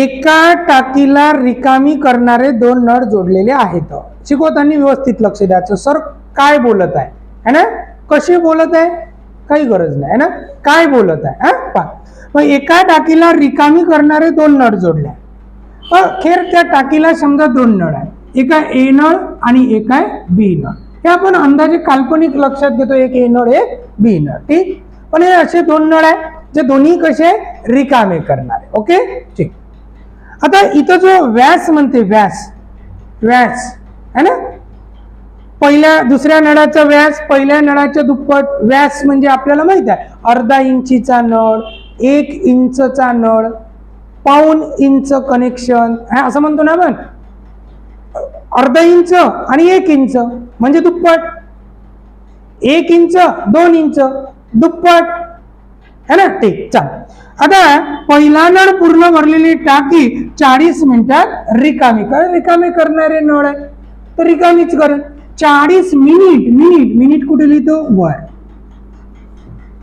एका टाकीला रिकामी करणारे दोन नळ जोडलेले आहेत. शिकवताना व्यवस्थित लक्ष द्यायचं. सर काय बोलत आहे? है ना? कशी बोलत आहे? काही गरज नाही. है ना? काय बोलत आहे? हा? पहा. मग एका टाकीला रिकामी करणारे दोन नळ जोडले आहे. अखेर त्या टाकीला समजा दोन नळ आहे एक आहे ए नळ आणि एक आहे बी नळ. हे आपण अंदाजे काल्पनिक लक्षात घेतो. एक ए नळ एक बी नळ. ठीक? पण हे असे दोन नळ आहे जे दोन्ही कसे रिकामे करणारे. ओके? ठीक. आता इथं जो व्यास म्हणते व्यास व्यास है ना? पहिल्या दुसऱ्या नळाचा व्यास पहिल्या नळाच्या दुप्पट व्यास म्हणजे आपल्याला माहीत आहे. अर्धा इंचीचा नळ एक इंचचा नळ पाऊन इंच कनेक्शन हा असं म्हणतो ना आपण. अर्धा इंच आणि एक इंच म्हणजे दुप्पट. एक इंच दोन इंच दुप्पट. है ना? ठीक चाल. आता पहिला नळ पूर्ण भरलेली टाकी चाळीस मिनिटात रिकामी कर रिकामी करणारे नळ आहे. तर रिकामीच करेल चाळीस मिनिट मिनिट मिनिट कुठे लिहितो? वर.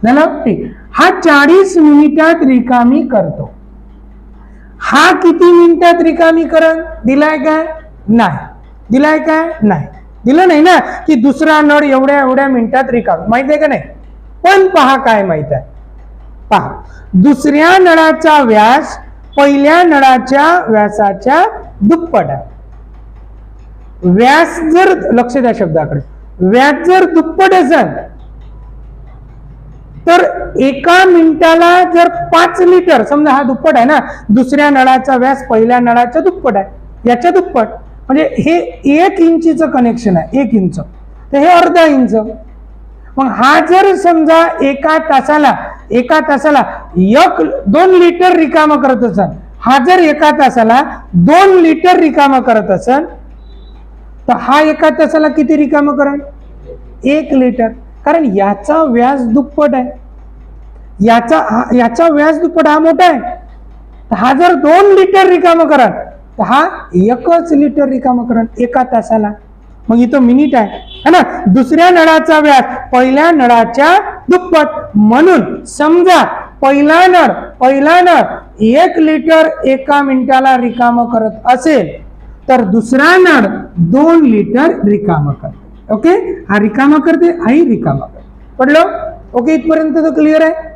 झालं? ठीक. हा चाळीस मिनिटात रिकामी करतो. हा किती मिनिटात रिकामी करण दिलाय काय नाही. दिलाय काय नाही. दिलं नाही ना की दुसरा नळ एवढ्या एवढ्या मिनिटात रिकामी. माहीत आहे का नाही? पण पहा काय माहीत आहे. पहा. दुसऱ्या नळाचा व्यास पहिल्या नळाच्या व्यासाच्या दुप्पट आहे. व्यास जर लक्ष द्या शब्दाकडे. व्यास जर दुप्पट असेल तर एका मिनिटाला जर पाच लिटर समजा हा दुप्पट आहे ना दुसऱ्या नळाचा व्यास पहिल्या नळाच्या दुप्पट आहे. याच्या दुप्पट. म्हणजे हे एक इंचीचं कनेक्शन आहे एक इंच. तर हे अर्धा इंच. मग हा जर समजा एका तासाला एका तासाला एक दोन लिटर रिकामा करत असेल हा जर एका तासाला दोन लिटर रिकामा करत असेल तर हा एका तासाला किती रिकामा करण एक लिटर कारण याचा व्यास दुप्पट आहे. याचा हा- याचा व्यास दुप्पट हा मोठा आहे. तर हा जर दोन लिटर रिकामा कराल तर हा एकच लिटर रिकामा करण एका तासाला. मग इथं मिनिट आहे. है ना? दुसऱ्या नळाचा व्यास पहिल्या नळाच्या दुप्पट. म्हणून समजा पहिला नळ पहिला नळ एक लिटर एका मिनिटाला रिकाम करत असेल तर दुसरा नळ दोन लिटर रिकाम करते. ओके हा रिकामा करते हाही रिकामा करते. पडलं? ओके इथपर्यंत तर क्लिअर आहे.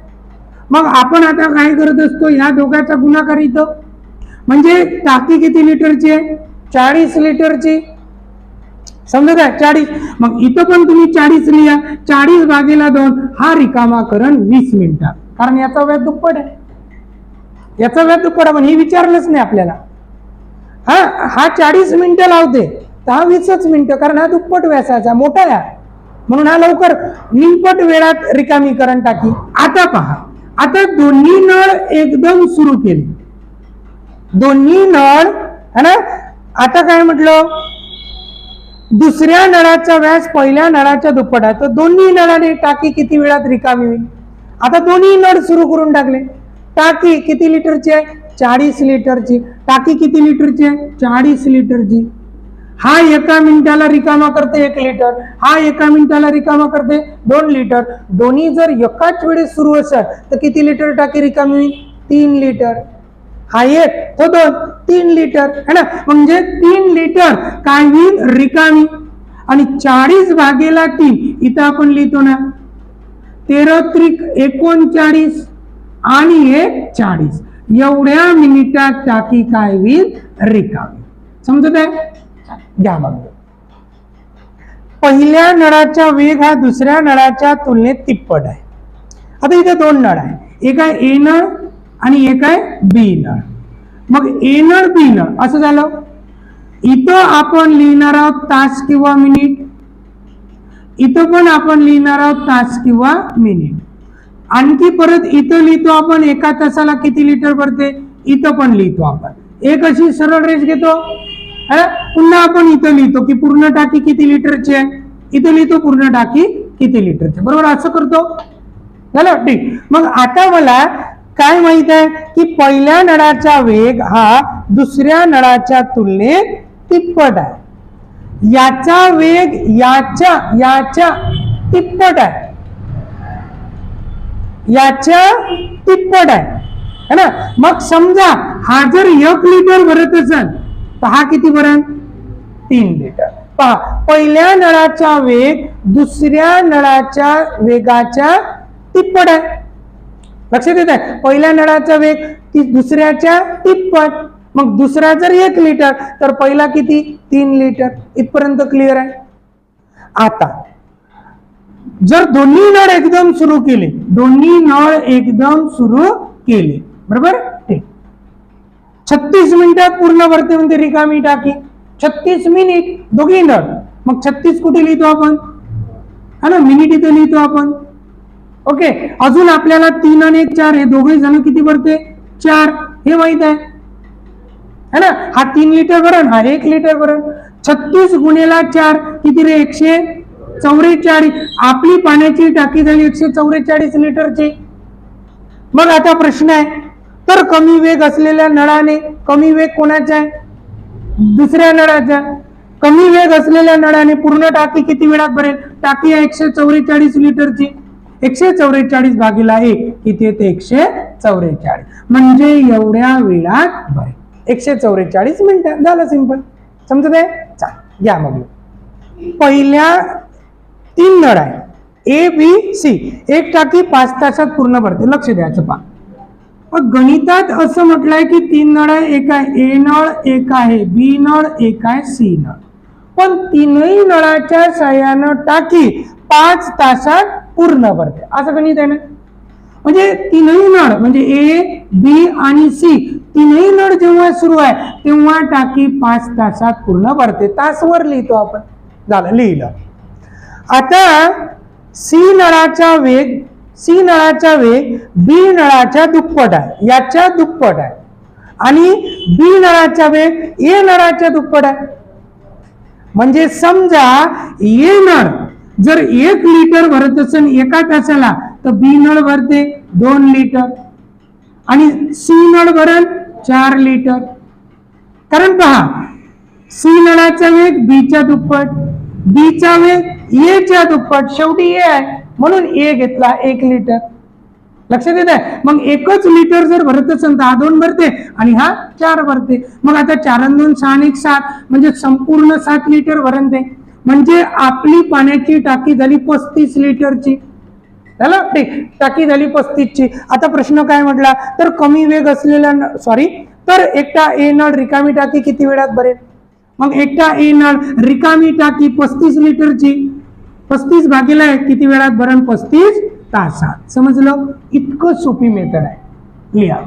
मग आपण आता काय करत असतो? या दोघांचा गुणाकार इथं. म्हणजे टाकी किती लिटरची आहे? चाळीस लिटरची समजत आहे चाळीस मग इथं पण तुम्ही चाळीस लिहा चाळीस भागेला दोन हा रिकामा करण वीस मिनिटात. कारण याचा व्याज दुप्पट आहे. याचा व्याज दुप्पट आहे पण हे विचारलंच नाही आपल्याला. हा हा चाळीस मिनिटं लावते तर हा वीसच मिनिटं कारण हा दुप्पट व्यासाचा मोठा आहे. म्हणून हा लवकर निमपट वेळात रिकामी करण टाकी. आता पहा आता दोन्ही नळ एकदम सुरू केले. दोन्ही नळ है ना? आता काय म्हटलं? दुसऱ्या नळाचा व्यास पहिल्या नळाच्या दुप्पट आहे. तर दोन्ही नळाने टाकी किती वेळात रिकामी होईल? आता दोन्ही नळ सुरू करून टाकले. टाकी किती लिटरची आहे? चाळीस लिटरची. टाकी किती लिटरची आहे? चाळीस लिटरची. हा एका मिनिटाला रिकामा करते एक लिटर. हा एका मिनिटाला रिकामा करते दोन लिटर. दोन्ही जर एकाच वेळेस सुरू असेल तर किती लिटर टाकी रिकामी होईल? तीन लिटर. हा एक. तो दोन. तीन लिटर है ना? म्हणजे तीन लिटर काय होईल रिकामी. आणि चाळीस भागेला तीन इथं आपण लिहितो ना तेरा त्रिक एकोणचाळीस आणि एक चाळीस. एवढ्या मिनिटात टाकी काय होईल? रिकामी. समजत आहे? घ्या मग. पहिल्या नळाचा वेग हा दुसऱ्या नळाच्या तुलनेत तिप्पट आहे. आता इथे दोन नळ आहे. एक आहे ए नळ आणि एक आहे बी नळ. मग येणार नळ असं झालं. इथं आपण लिहिणार आहोत तास किंवा मिनिट. इथं पण आपण लिहिणार आहोत तास किंवा मिनिट. आणखी परत इथं लिहितो आपण एका तासाला किती लिटर भरते इथं पण लिहितो आपण. एक अशी सरळ रेष घेतो. पुन्हा आपण इथं लिहितो की पूर्ण टाकी किती लिटरची आहे? इथं लिहितो पूर्ण टाकी किती लिटरची बरोबर? असं करतो. झालं? ठीक. मग आता मला काय माहीत आहे? की पहिल्या नळाचा वेग हा दुसऱ्या नळाच्या तुलनेत तिप्पट आहे. याचा वेग याच्या याच्या तिप्पट आहे. याच्या तिप्पट आहे. है ना? मग समजा हा जर एक लिटर भरत असेल तर हा किती भरण तीन लिटर. पहा पहिल्या नळाचा वेग दुसऱ्या नळाच्या वेगाच्या तिप्पट आहे. लक्षात येत आहे पहिल्या नळाचा वेग ती दुसऱ्याच्या तिप्पट मग दुसरा जर एक लिटर तर पहिला किती? तीन लिटर इथपर्यंत क्लिअर आहे? आता जर दोन्ही नळ एकदम सुरू केले दोन्ही नळ एकदम सुरू केले बरोबर? ठीक. छत्तीस मिनिटात पूर्ण भरते म्हणते रिकामी टाकी. छत्तीस मिनिट दोघी नळ. मग छत्तीस कुठे लिहितो आपण? हा ना मिनिट इथे लिहितो आपण. ओके अजून आपल्याला तीन आणि एक चार हे दोघे जण किती भरते चार. हे माहीत आहे. है ना? हा तीन लिटर भरण हा एक लिटर भरण छत्तीस गुणेला चार किती रे? एकशे चौवेचाळीस. आपली पाण्याची टाकी झाली एकशे चौवेचाळीस लिटरची. मग आता प्रश्न आहे तर कमी वेग असलेल्या नळाने कमी वेग कोणाचा आहे? दुसऱ्या नळाचा. कमी वेग असलेल्या नळाने पूर्ण टाकी किती वेळात भरेल? टाकी आहे एकशे चौवेचाळीस लिटरची. एकशे चौवेचाळीस भागीला एक किती येते? एकशे चौवेचाळीस म्हणजे एवढ्या वेळात भरेल एकशे चौवेचाळीस मिनिटं. झालं सिंपल समजत आहे चाल या मग. पहिल्या तीन नळ आहे ए बी सी एक टाकी पाच तासात पूर्ण भरते. लक्ष द्यायचं पा मग गणितात असं म्हटलंय की तीन नळ आहे एक आहे. ए नळ एक आहे. बी नळ एक आहे. सी नळ. पण तीनही नळाच्या सहाय्यानं टाकी पाच तासात पूर्ण भरते असं गणित आहे ना म्हणजे तीनही नळ म्हणजे ए बी आणि सी तीनही नळ जेव्हा सुरू आहे तेव्हा टाकी पाच तासात पूर्ण भरते. तासवर लिहितो आपण. झालं लिहिलं. आता सी नळाचा वेग सी नळाचा वेग बी नळाच्या दुप्पट आहे. याच्या दुप्पट आहे. आणि बी नळाचा वेग ए नळाच्या दुप्पट आहे. म्हणजे समजा ए नळ जर एक लिटर भरत असेल एका तासाला तर बी नळ भरते दोन लिटर. आणि सी नळ भरल चार लिटर. कारण पहा सी नळाचा वेग बीच्या दुप्पट बीचा वेग एच्या दुप्पट शेवटी ए आहे. म्हणून ए घेतला एक लिटर. लक्षात येत आहे मग एकच लिटर जर भरत असेल तर हा दोन भरते आणि हा चार भरते. मग आता चार दोन सहा एक सात. म्हणजे संपूर्ण सात लिटर भरणते म्हणजे आपली पाण्याची टाकी झाली पस्तीस लिटरची. झालं? ठीक टाकी झाली पस्तीसची. आता प्रश्न काय म्हटला? तर कमी वेग असलेल्या सॉरी तर एकटा ए नळ रिकामी टाकी किती वेळात भरेल? मग एकटा ए नळ रिकामी टाकी पस्तीस लिटरची. पस्तीस भागीला एक किती वेळात भरण? पस्तीस तासात. समजलं? इतकं सोपी मेथड आहे. लिहा